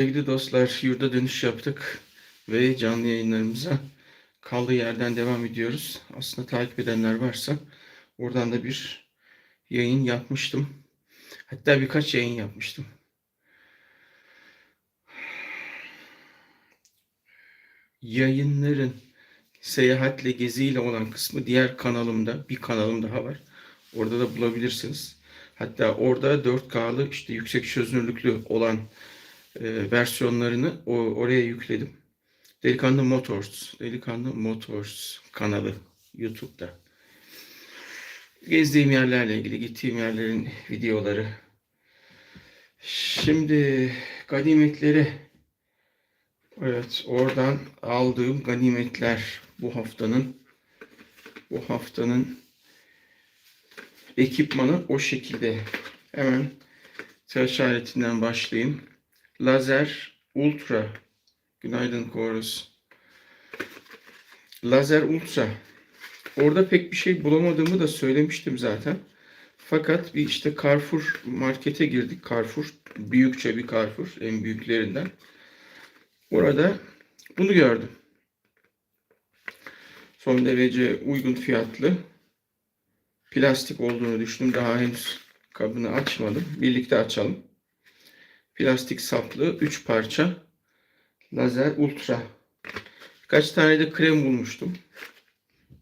Sevgili dostlar, yurda dönüş yaptık ve canlı yayınlarımıza kaldığı yerden devam ediyoruz. Aslında takip edenler varsa oradan da bir yayın yapmıştım. Hatta birkaç yayın yapmıştım. Yayınların seyahatle, geziyle olan kısmı diğer kanalımda, bir kanalım daha var. Orada da bulabilirsiniz. Hatta orada 4K'lı işte yüksek çözünürlüklü olan e, versiyonlarını oraya yükledim. Delikanlı Motors, Delikanlı Motors kanalı YouTube'da. Gezdiğim yerlerle ilgili, gittiğim yerlerin videoları. Şimdi ganimetleri, evet oradan aldığım ganimetler bu haftanın, bu haftanın ekipmanı o şekilde. Hemen tıraş aletinden başlayayım. Lazer Ultra. Günaydın Korus. Lazer Ultra. Orada pek bir şey bulamadığımı da söylemiştim zaten. Fakat bir işte Carrefour markete girdik. Carrefour. Büyükçe bir Carrefour. En büyüklerinden. Orada bunu gördüm. Son derece uygun fiyatlı. Plastik olduğunu düşündüm. Daha henüz kabını açmadım. Birlikte açalım. Plastik saplı 3 parça lazer ultra. Birkaç tane de krem bulmuştum.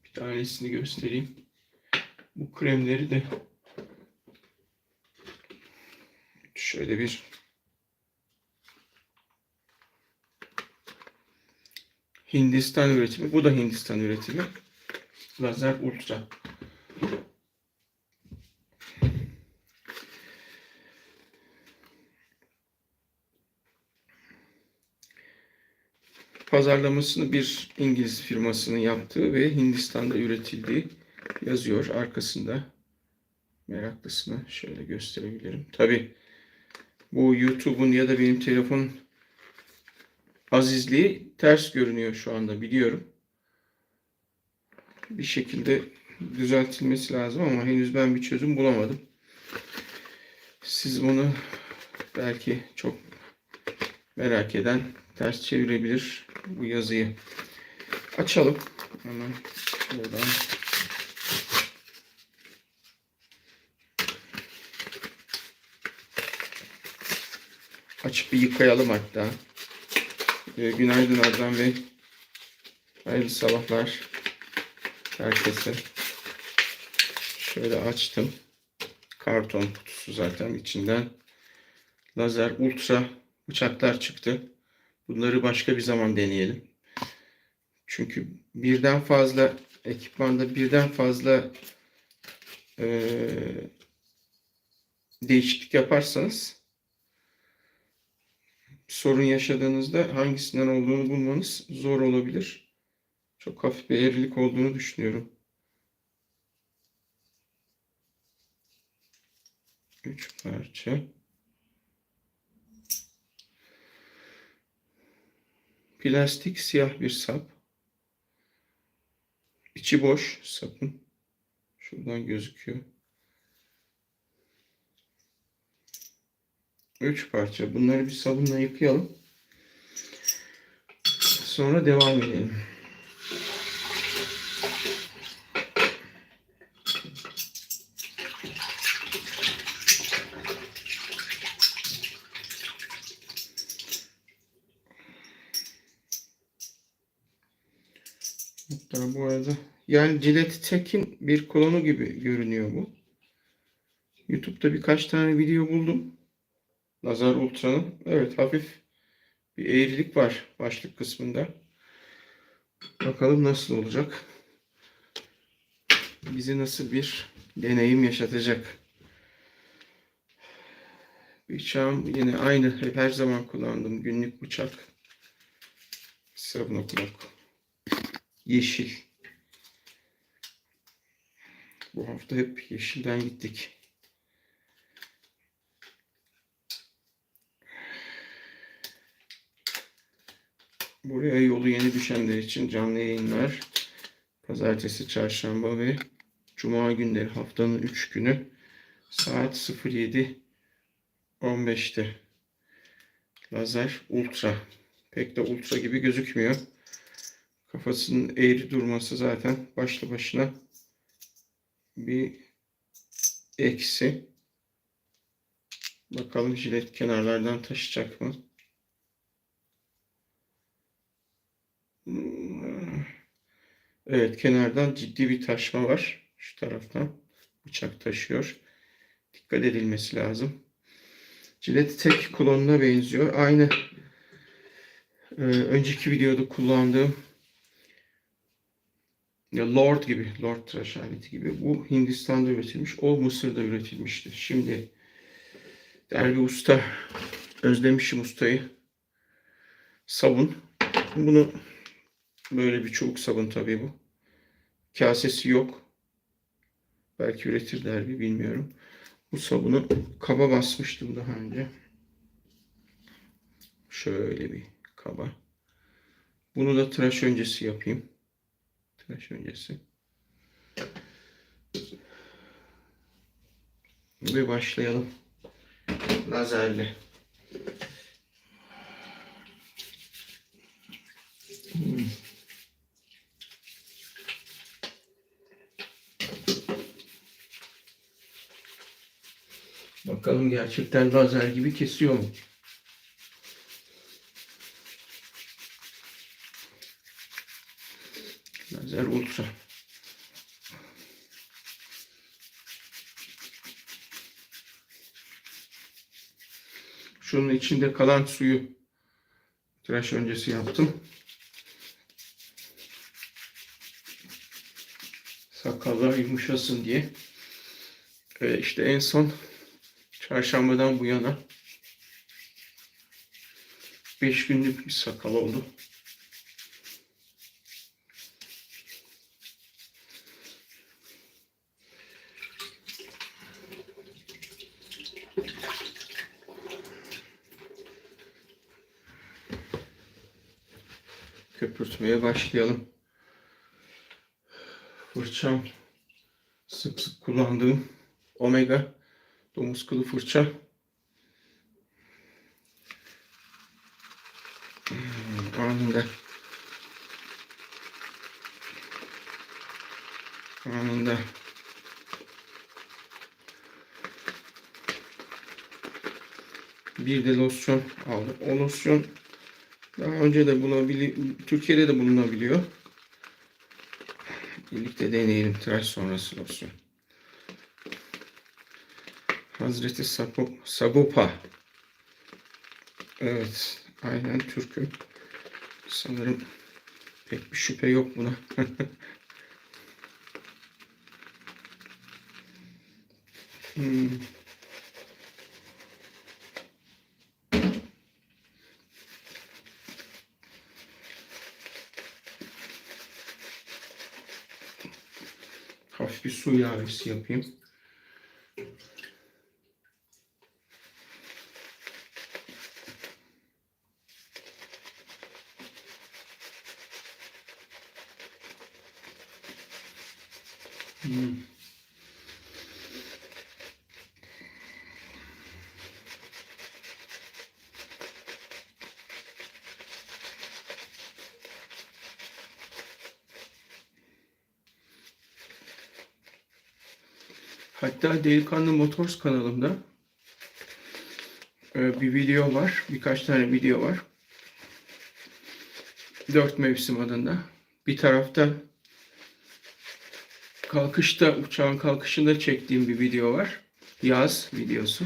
Bir tanesini göstereyim. Bu kremleri de şöyle bir Hindistan üretimi. Bu da Hindistan üretimi. Lazer ultra. Pazarlamasını bir İngiliz firmasının yaptığı ve Hindistan'da üretildiği yazıyor arkasında. Meraklısını şöyle gösterebilirim. Tabi bu YouTube'un ya da benim telefon azizliği ters görünüyor şu anda biliyorum. Bir şekilde düzeltilmesi lazım ama henüz ben bir çözüm bulamadım. Siz bunu belki çok merak eden ters çevirebilir bu yazıyı. Açalım. Hemen buradan. Açıp bir yıkayalım hatta. Ee, günaydın Adnan Bey. Hayırlı sabahlar. Herkese. Şöyle açtım. Karton kutusu zaten içinden. Lazer ultra bıçaklar çıktı. Bunları başka bir zaman deneyelim. Çünkü birden fazla ekipmanda birden fazla e, değişiklik yaparsanız sorun yaşadığınızda hangisinden olduğunu bulmanız zor olabilir. Çok hafif bir eğrilik olduğunu düşünüyorum. Üç parça. Plastik siyah bir sap. İçi boş sapın. Şuradan gözüküyor. Üç parça. Bunları bir sabunla yıkayalım. Sonra devam edelim. Hatta bu arada yani Gillette Tech'in bir klonu gibi görünüyor bu. YouTube'da birkaç tane video buldum. Lazer Ultra'nın. Evet hafif bir eğrilik var başlık kısmında. Bakalım nasıl olacak. Bize nasıl bir deneyim yaşatacak. Bıçağım yine aynı hep her zaman kullandığım günlük bıçak. Sabun okmak yeşil. Bu hafta hep yeşilden gittik. Buraya yolu yeni düşenler için canlı yayınlar. Pazartesi, çarşamba ve cuma günleri haftanın 3 günü saat 07.15'te Lazer ultra. Pek de ultra gibi gözükmüyor. Kafasının eğri durması zaten başlı başına bir eksi. Bakalım jilet kenarlardan taşıyacak mı? Evet kenardan ciddi bir taşma var. Şu taraftan bıçak taşıyor. Dikkat edilmesi lazım. Jilet tek klonuna benziyor. Aynı e, önceki videoda kullandığım Lord gibi, Lord tıraş aleti gibi. Bu Hindistan'da üretilmiş. O Mısır'da üretilmişti. Şimdi Derbi Usta, özlemişim ustayı. Sabun. Bunu böyle bir çubuk sabun tabii bu. Kasesi yok. Belki üretir derbi bilmiyorum. Bu sabunu kaba basmıştım daha önce. Şöyle bir kaba. Bunu da tıraş öncesi yapayım. Tıraş öncesi. Ve başlayalım. Lazerle. Bakalım gerçekten lazer gibi kesiyor mu? Lazer ultra. Şunun içinde kalan suyu tıraş öncesi yaptım. Sakallar yumuşasın diye. Ee, işte en son çarşambadan bu yana 5 günlük bir sakal oldu. Başlayalım. Fırçam sık sık kullandığım Omega domuz kılı fırça. Hmm, Anında anında bir de losyon aldım. O losyon daha önce de bulunabili Türkiye'de de bulunabiliyor. Birlikte deneyelim tıraş sonrası losyon. Hazreti Sapo. Evet, aynen Türk'üm. Sanırım pek bir şüphe yok buna. hmm. Hafif bir su ilavesi yapayım. Hmm. Hatta Delikanlı Motors kanalımda e, bir video var. Birkaç tane video var. Dört mevsim adında. Bir tarafta kalkışta, uçağın kalkışında çektiğim bir video var. Yaz videosu.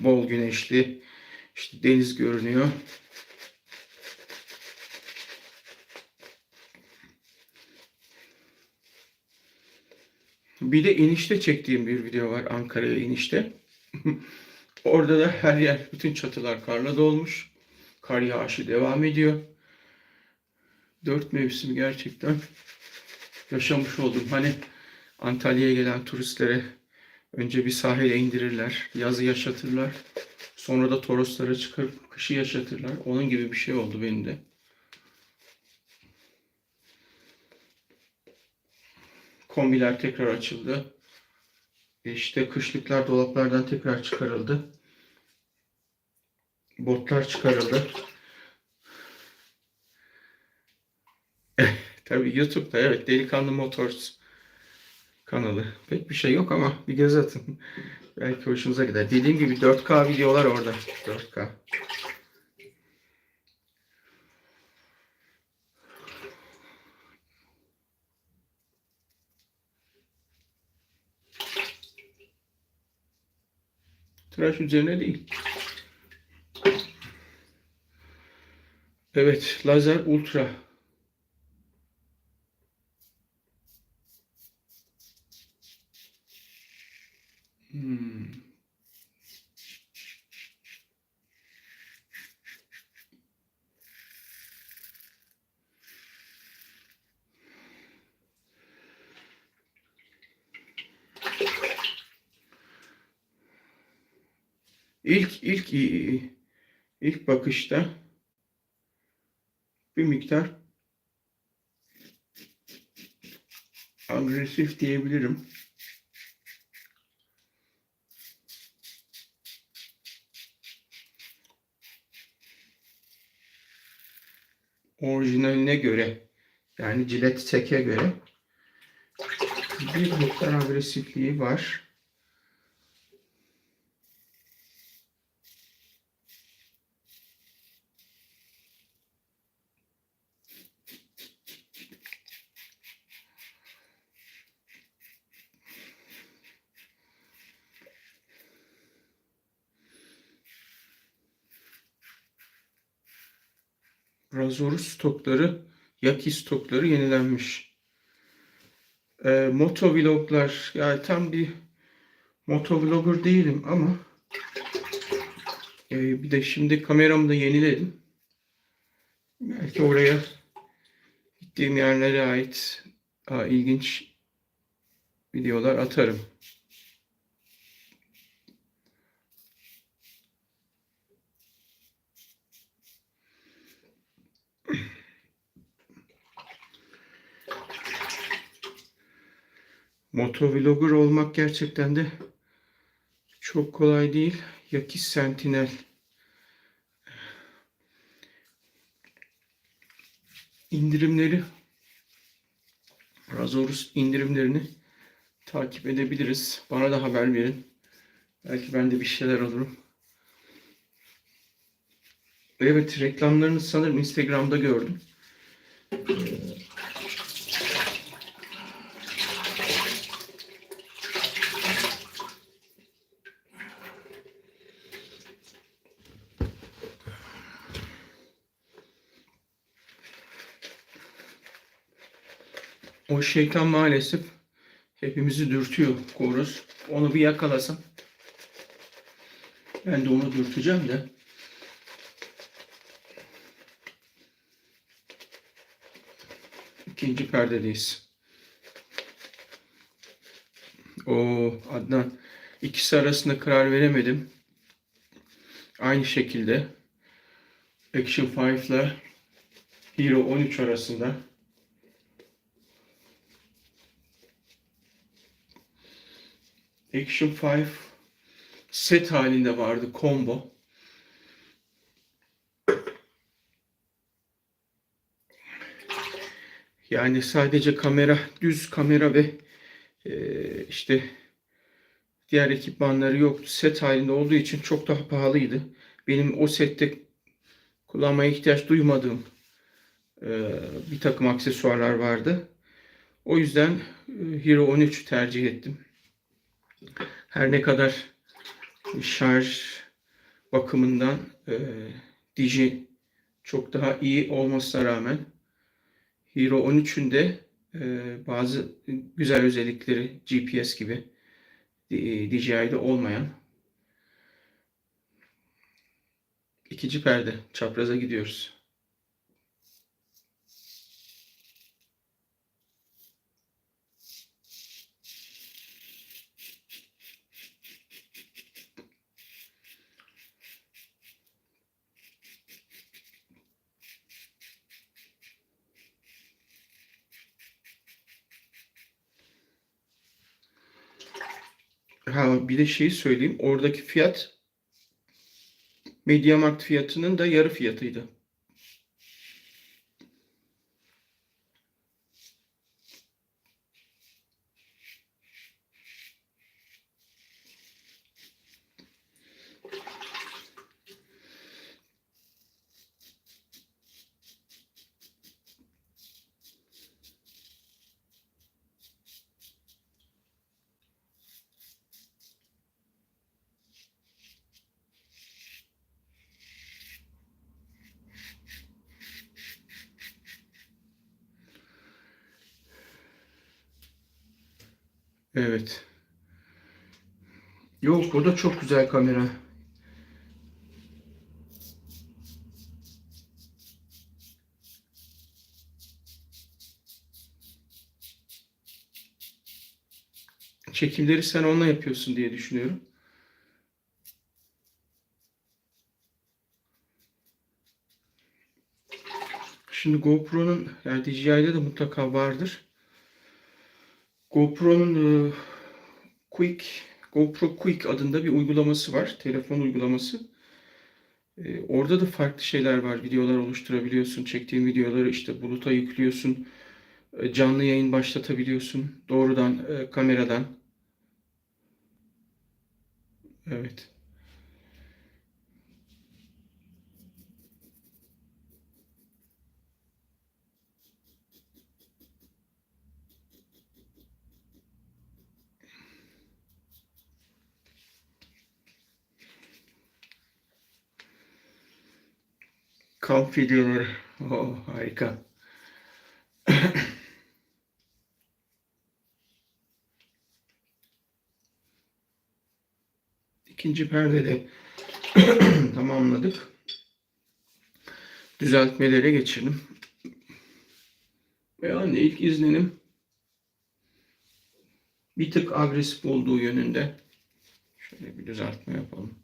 Bol güneşli. işte deniz görünüyor. Bir de inişte çektiğim bir video var Ankara'ya inişte. Orada da her yer, bütün çatılar karla dolmuş. Kar yağışı devam ediyor. Dört mevsim gerçekten yaşamış oldum. Hani Antalya'ya gelen turistlere önce bir sahile indirirler, yazı yaşatırlar. Sonra da Toroslara çıkarıp kışı yaşatırlar. Onun gibi bir şey oldu benim de. Kombiler tekrar açıldı. İşte kışlıklar dolaplardan tekrar çıkarıldı. Botlar çıkarıldı. Tabii YouTube'da evet Delikanlı Motors kanalı. Pek bir şey yok ama bir göz atın. Belki hoşunuza gider. Dediğim gibi 4K videolar orada. 4K. Tıraş üzerine değil. Evet, lazer ultra. İlk ilk ilk bakışta bir miktar agresif diyebilirim. Orijinaline göre yani Gillette Tech'e göre bir miktar agresifliği var. Razorus stokları, Yaki stokları yenilenmiş. Ee, motovloglar, yani tam bir motovlogger değilim ama e, bir de şimdi kameramı da yeniledim. Belki oraya gittiğim yerlere ait aa, ilginç videolar atarım. Motovlogger olmak gerçekten de çok kolay değil. Yaki Sentinel. indirimleri Razorus indirimlerini takip edebiliriz. Bana da haber verin. Belki ben de bir şeyler alırım. Evet reklamlarını sanırım Instagram'da gördüm. O şeytan maalesef hepimizi dürtüyor Koruz. Onu bir yakalasam. Ben de onu dürteceğim de. İkinci perdedeyiz. O Adnan. İkisi arasında karar veremedim. Aynı şekilde Action 5 ile Hero 13 arasında. Action 5 set halinde vardı combo. Yani sadece kamera, düz kamera ve e, işte diğer ekipmanları yoktu. Set halinde olduğu için çok daha pahalıydı. Benim o sette kullanmaya ihtiyaç duymadığım e, bir takım aksesuarlar vardı. O yüzden e, Hero 13 tercih ettim. Her ne kadar şarj bakımından e, Digi çok daha iyi olmasına rağmen Hero 13'ün de e, bazı güzel özellikleri GPS gibi DJI'de olmayan ikinci perde çapraza gidiyoruz. Ha bir de şeyi söyleyeyim. Oradaki fiyat Mediamarkt fiyatının da yarı fiyatıydı. Evet. Yok bu da çok güzel kamera. Çekimleri sen onunla yapıyorsun diye düşünüyorum. Şimdi GoPro'nun yani DJI'de de mutlaka vardır. GoPro'nun e, Quick, GoPro Quick adında bir uygulaması var. Telefon uygulaması. E, orada da farklı şeyler var. Videolar oluşturabiliyorsun. Çektiğin videoları işte buluta yüklüyorsun. E, canlı yayın başlatabiliyorsun. Doğrudan e, kameradan. Evet. Kamp videoları. Oo, harika. İkinci perdede tamamladık. Düzeltmelere geçelim. Anne ilk izlenim bir tık agresif olduğu yönünde. Şöyle bir düzeltme yapalım.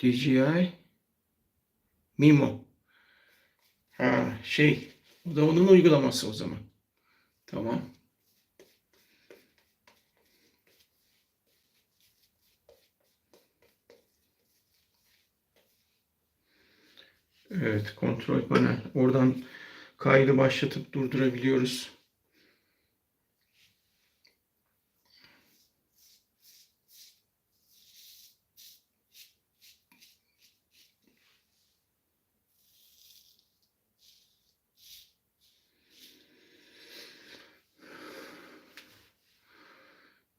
DJI Mimo. Ha şey, o da onun uygulaması o zaman. Tamam. Evet, kontrol panel. Oradan kaydı başlatıp durdurabiliyoruz.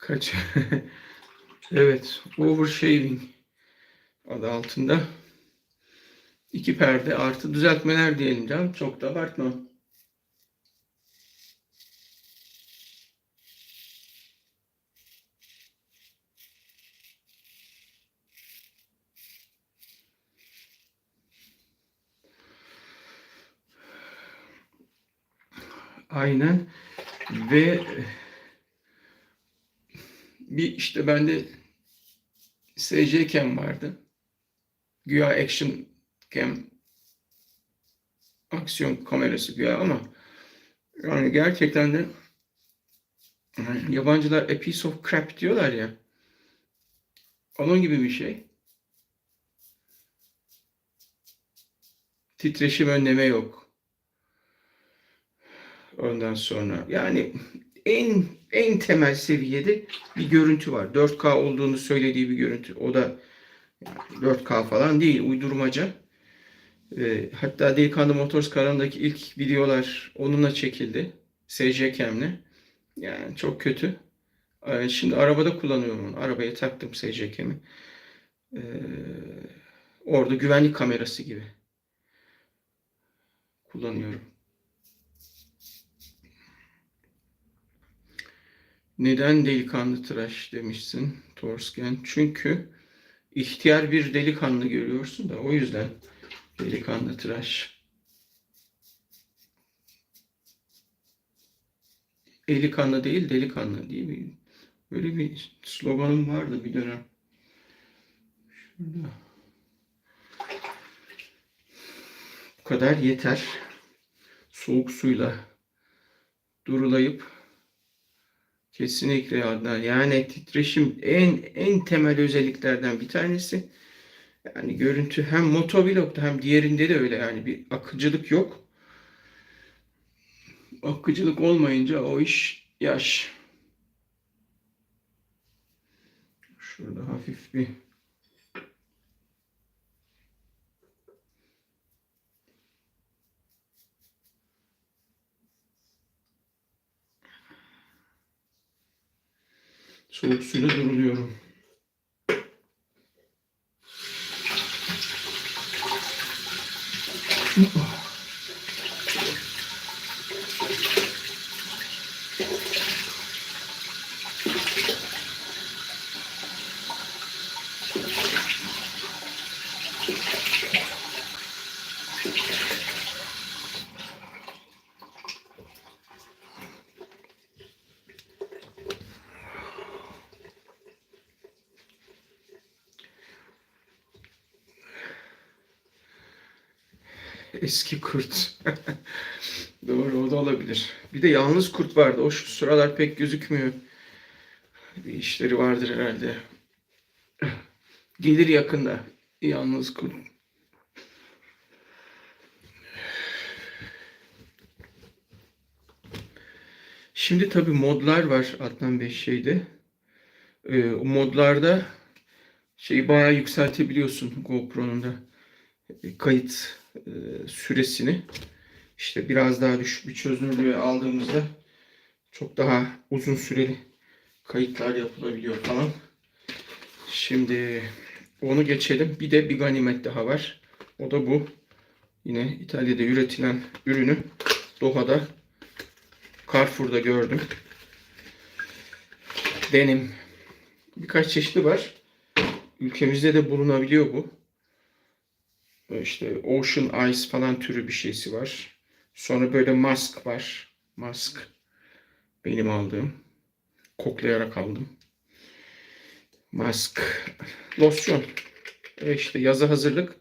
Kaç? evet, overshaving adı altında. İki perde artı düzeltmeler diyelim canım. Çok da abartma. Aynen. Ve bir işte bende SC cam vardı. Güya action cam aksiyon kamerası güya ama yani gerçekten de yani yabancılar a piece of crap diyorlar ya. Onun gibi bir şey. Titreşim önleme yok. Ondan sonra yani en en temel seviyede bir görüntü var. 4K olduğunu söylediği bir görüntü. O da yani 4K falan değil, uydurmaca. E, hatta Delikanlı Motors kanalındaki ilk videolar onunla çekildi. SC Cam'le. Yani çok kötü. E, şimdi arabada kullanıyorum onu. Arabaya taktım SC Cam'i. E, orada güvenlik kamerası gibi kullanıyorum. Neden delikanlı tıraş demişsin Torsken? Çünkü ihtiyar bir delikanlı görüyorsun da o yüzden delikanlı tıraş. Delikanlı değil delikanlı diye bir böyle bir sloganım vardı bir dönem. Şurada. Bu kadar yeter. Soğuk suyla durulayıp Kesinlikle Adnan. Yani titreşim en en temel özelliklerden bir tanesi. Yani görüntü hem motovlogda hem diğerinde de öyle yani bir akıcılık yok. Akıcılık olmayınca o iş yaş. Şurada hafif bir soğuk suyla duruluyorum. Eski kurt. Doğru o da olabilir. Bir de yalnız kurt vardı. O şu sıralar pek gözükmüyor. Bir işleri vardır herhalde. Gelir yakında. Yalnız kurt. Şimdi tabii modlar var Adnan Bey şeyde. Ee, o modlarda şeyi bayağı yükseltebiliyorsun GoPro'nun da kayıt e, süresini. İşte biraz daha düşük bir çözünürlüğe aldığımızda çok daha uzun süreli kayıtlar yapılabiliyor falan. Şimdi onu geçelim. Bir de bir ganimet daha var. O da bu. Yine İtalya'da üretilen ürünü Doha'da Carrefour'da gördüm. Denim. Birkaç çeşidi var. Ülkemizde de bulunabiliyor bu. İşte Ocean Ice falan türü bir şeysi var. Sonra böyle mask var. Mask. Benim aldığım. Koklayarak aldım. Mask. Losyon. E işte yaza hazırlık.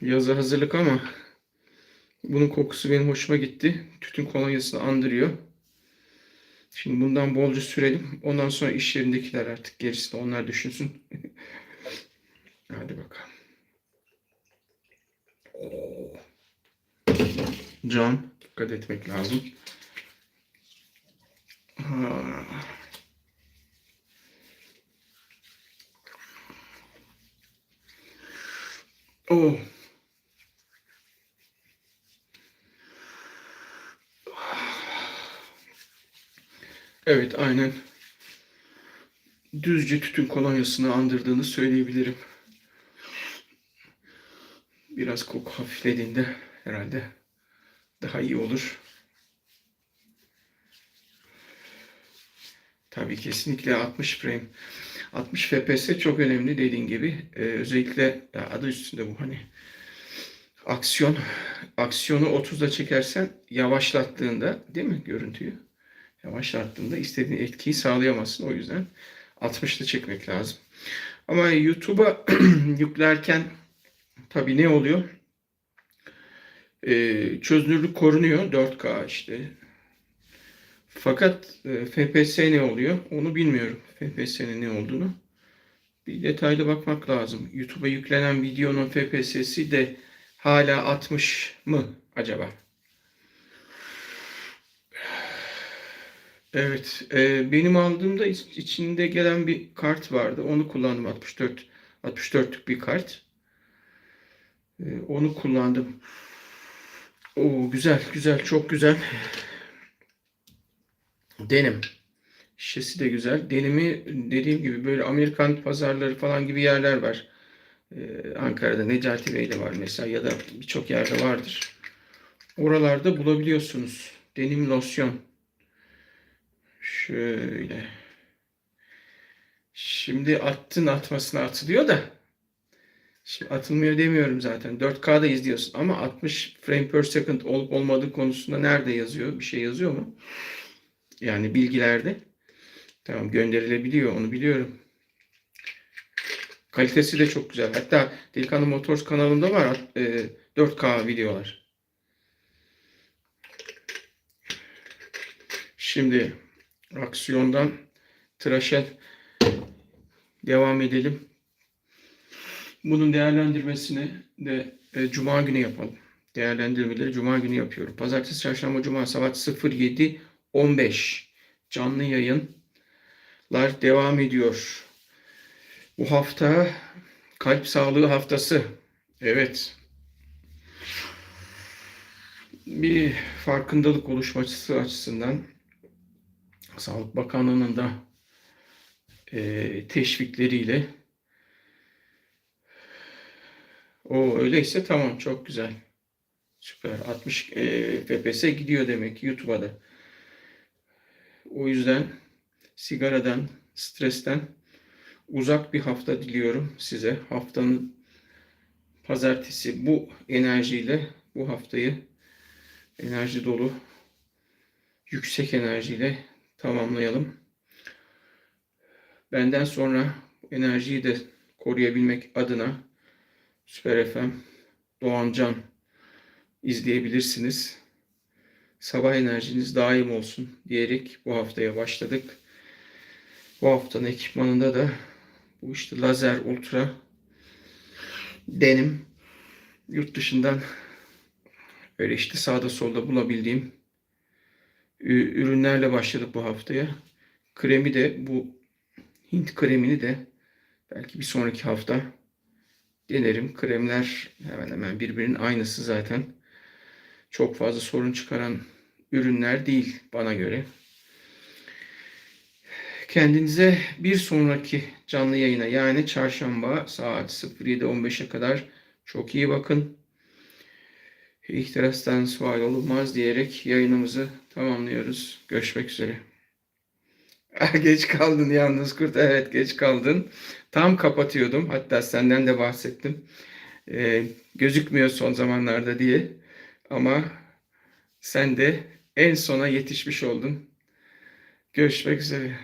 Yaza hazırlık ama bunun kokusu benim hoşuma gitti. Tütün kolonyasını andırıyor. Şimdi bundan bolca sürelim. Ondan sonra iş yerindekiler artık gerisini onlar düşünsün. Hadi bakalım. Can. Dikkat etmek lazım. Oh. Evet, aynen. Düzce tütün kolonyasını andırdığını söyleyebilirim. Biraz koku hafiflediğinde herhalde daha iyi olur. Tabii kesinlikle 60 frame. 60 FPS çok önemli dediğin gibi. Ee, özellikle adı üstünde bu hani aksiyon aksiyonu 30'da çekersen yavaşlattığında değil mi görüntüyü? Yavaşlattığında istediğin etkiyi sağlayamazsın. O yüzden 60'da çekmek lazım. Ama YouTube'a yüklerken tabii ne oluyor? Ee, çözünürlük korunuyor 4K işte. Fakat e, FPS ne oluyor? Onu bilmiyorum. FPS'nin ne olduğunu. Bir detaylı bakmak lazım. YouTube'a yüklenen videonun FPS'si de hala 60 mı acaba? Evet, e, benim aldığımda iç- içinde gelen bir kart vardı. Onu kullandım 64 64'lük bir kart. E, onu kullandım. Oo güzel, güzel, çok güzel. Denim. Şişesi de güzel. Denimi dediğim gibi böyle Amerikan pazarları falan gibi yerler var. Ee, Ankara'da Necati Bey'de var mesela ya da birçok yerde vardır. Oralarda bulabiliyorsunuz. Denim losyon. Şöyle. Şimdi attın atmasına atılıyor da. Şimdi atılmıyor demiyorum zaten. 4K'da izliyorsun ama 60 frame per second olup olmadığı konusunda nerede yazıyor? Bir şey yazıyor mu? Yani bilgilerde. Tamam gönderilebiliyor onu biliyorum. Kalitesi de çok güzel. Hatta Delikanlı Motors kanalında var e, 4K videolar. Şimdi aksiyondan tıraşa devam edelim. Bunun değerlendirmesini de e, Cuma günü yapalım. Değerlendirmeleri Cuma günü yapıyorum. Pazartesi, Çarşamba, Cuma saat 07.15 canlı yayınlar devam ediyor. Bu hafta kalp sağlığı haftası. Evet. Bir farkındalık oluşması açısından Sağlık Bakanlığı'nın da e, teşvikleriyle o öyleyse tamam çok güzel. Süper. 60 e, gidiyor demek YouTube'a da. O yüzden sigaradan, stresten uzak bir hafta diliyorum size. Haftanın pazartesi bu enerjiyle bu haftayı enerji dolu yüksek enerjiyle tamamlayalım. Benden sonra enerjiyi de koruyabilmek adına Süper FM Doğancan izleyebilirsiniz. Sabah enerjiniz daim olsun diyerek bu haftaya başladık. Bu haftanın ekipmanında da bu işte lazer ultra denim yurt dışından öyle işte sağda solda bulabildiğim ürünlerle başladık bu haftaya. Kremi de bu Hint kremini de belki bir sonraki hafta denerim. Kremler hemen hemen birbirinin aynısı zaten. Çok fazla sorun çıkaran ürünler değil bana göre. Kendinize bir sonraki canlı yayına yani çarşamba saat 07.15'e kadar çok iyi bakın. İhtirastan sual olmaz diyerek yayınımızı tamamlıyoruz. Görüşmek üzere. Geç kaldın yalnız kurt. Evet geç kaldın. Tam kapatıyordum. Hatta senden de bahsettim. Ee, gözükmüyor son zamanlarda diye. Ama sen de en sona yetişmiş oldun. Görüşmek üzere.